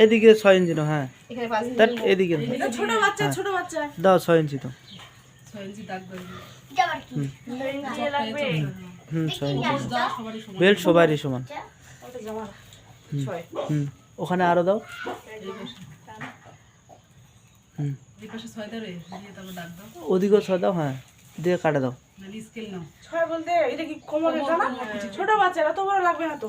এদিকে ছয় ইঞ্চি নাও হ্যাঁ। তার এদিকে ছোট বাচ্চা ছোট বাচ্চা। দাও ছয় ইঞ্চি তো। ছয় ইঞ্চি দাগ দেবে হুম। ছয় ইঞ্চি। বেল্ট সবারই সমান। হুম ওখানে আরও দাও। হুম। দাও। ওদিকেও ছয় দাও হ্যাঁ। দিয়ে কাটে দাও। ছয় বলতে এটা কি কোমর। ছোট বাচ্চা এত বড় লাগবে না তো।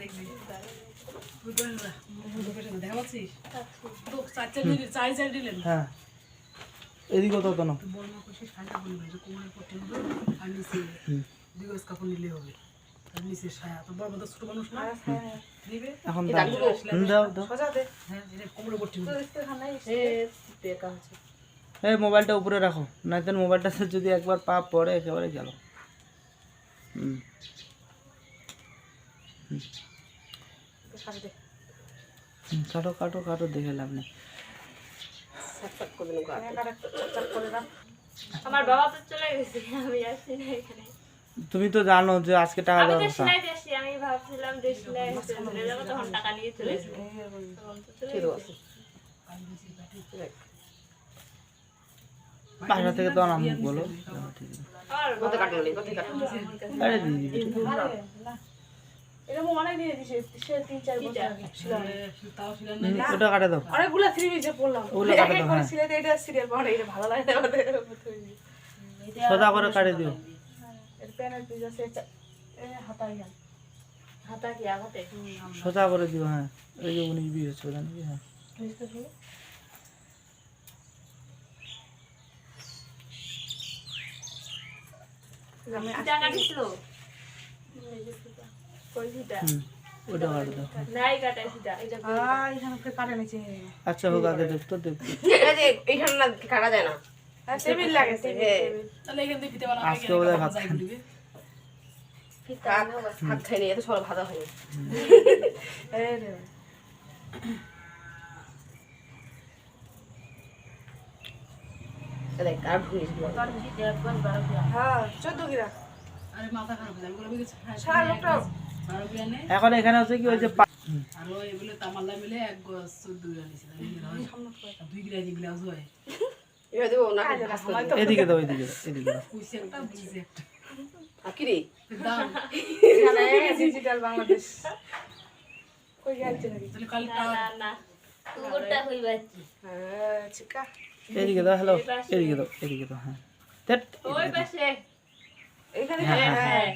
দেখবি ওই করে না, ওই করে না, দেখা পাচ্ছিস তো চার চার দিলেন চার চার দিলেন হ্যাঁ। এদিকেও তো তো নাও খুশি সাইটা বলবে যে কোমরে পট্টি হবে আর নিচে দুই গজ কাপড় নিলে হবে। আর নিচে সায়া। তো বড় মতো ছোট মানুষ না? দিবে এখন দাও। দাও দাও। হ্যাঁ এটা কোমরে হবে এই মোবাইলটা উপরে রাখো। নয়তো মোবাইলটাতে যদি একবার পা পড়ে একেবারে গেল। হুম, কাটো কাটো কাটো দেখে লাভ নেই। আমার বাবা তো চলে গেছে আমি আসছি না এখানে। তুমি তো জানো যে আজকে টাকা দেওয়ার কথা দিয়েছি আমি ভাবছিলাম যে সিলাই চলে যাব তখন টাকা নিয়ে চলে যাব তখন তো চলে ঠিক গেছে। আছে বাসা থেকে তো নাম বলো। ঠিক কত কাটলো? কত কাটলো? আরে দিদি। এরকম অনেক দিয়ে দিছে সে তিন চার বছর আগে ছিল তাও ওটা কাটে দাও। অনেকগুলো থ্রি পিসে পড়লাম। ওগুলো কাটে দাও হ্যাঁ। সিলেটে এটা সিরিয়াল এটা ভালো লাগে না আমাদের সোজা করে কাটে দিও। এর প্যানেল পিস আছে হাতাই হাতা কি করে দিও হ্যাঁ। এই যে হচ্ছে হ্যাঁ। টাকা দিছিল হ্যাঁ। এখানে আচ্ছা হোক আগে দেখতো এইখানে না কাটা যায় না। হ্যাঁ এখান আজকে বোধহয় ভাত খান। ভাত খাইনি এত সব ভাজা হয়নি। আর ভুলিস হ্যাঁ চোদ্দ গিরা আরে মাথা খারাপ হয়ে যাবে এখন এখানে হচ্ছে কি আর এগুলো তামাল্লা মিলে এক দুই গ্লাস হয় না এদিকে দাও এদিকে এদিকে দাও। কুইসে একটা বুঝছে একটা আর কি রে দাম ডিজিটাল বাংলাদেশ। কই গেছে নাকি? তাহলে কাল না না না। কুকুরটা হইবাচ্ছি হ্যাঁ চিকা এদিকে দাও হ্যালো এদিকে দাও এদিকে দাও ওই পাশে। এখানে হ্যাঁ।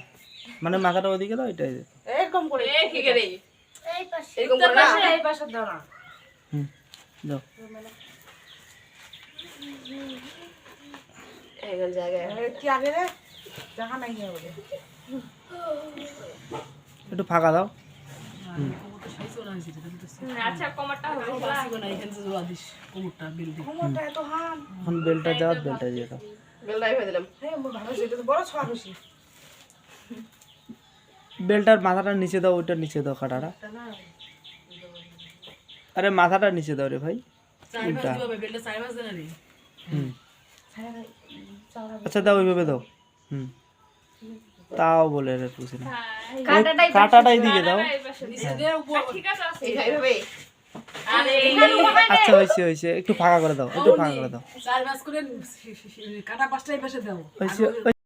মানে মাথাটা ওদিকে দাও এটাই। এরকম করে এ কি করে এরকম করে না? এই পাশে দাও না। হুম দাও। এ, কি আগে রে? দেখা নাই হবে একটু ফাঁকা দাও। আচ্ছা কমারটা হবে না এখানে জোড়া দিস কোমরটা বেল দি কোমরটা এত হান এখন বেলটা দাও বেলটা দিয়ে দাও। বেলটাই হয়ে দিলাম। হ্যাঁ বড় ছোয়া বেলটার মাথাটা নিচে দাও ওইটার নিচে দাও কাটাটা। আরে মাথাটা নিচে দাও রে ভাই রে হুম। আচ্ছা দাও ওইভাবে দাও। হুম। তাও বলে রে বুঝি না। কাটাটাই দিকে দাও। আচ্ছা হয়েছে হয়েছে। একটু ফাঁকা করে দাও একটু ফাঁকা করে দাও। কাটা পাঁচটা এই পাশে দাও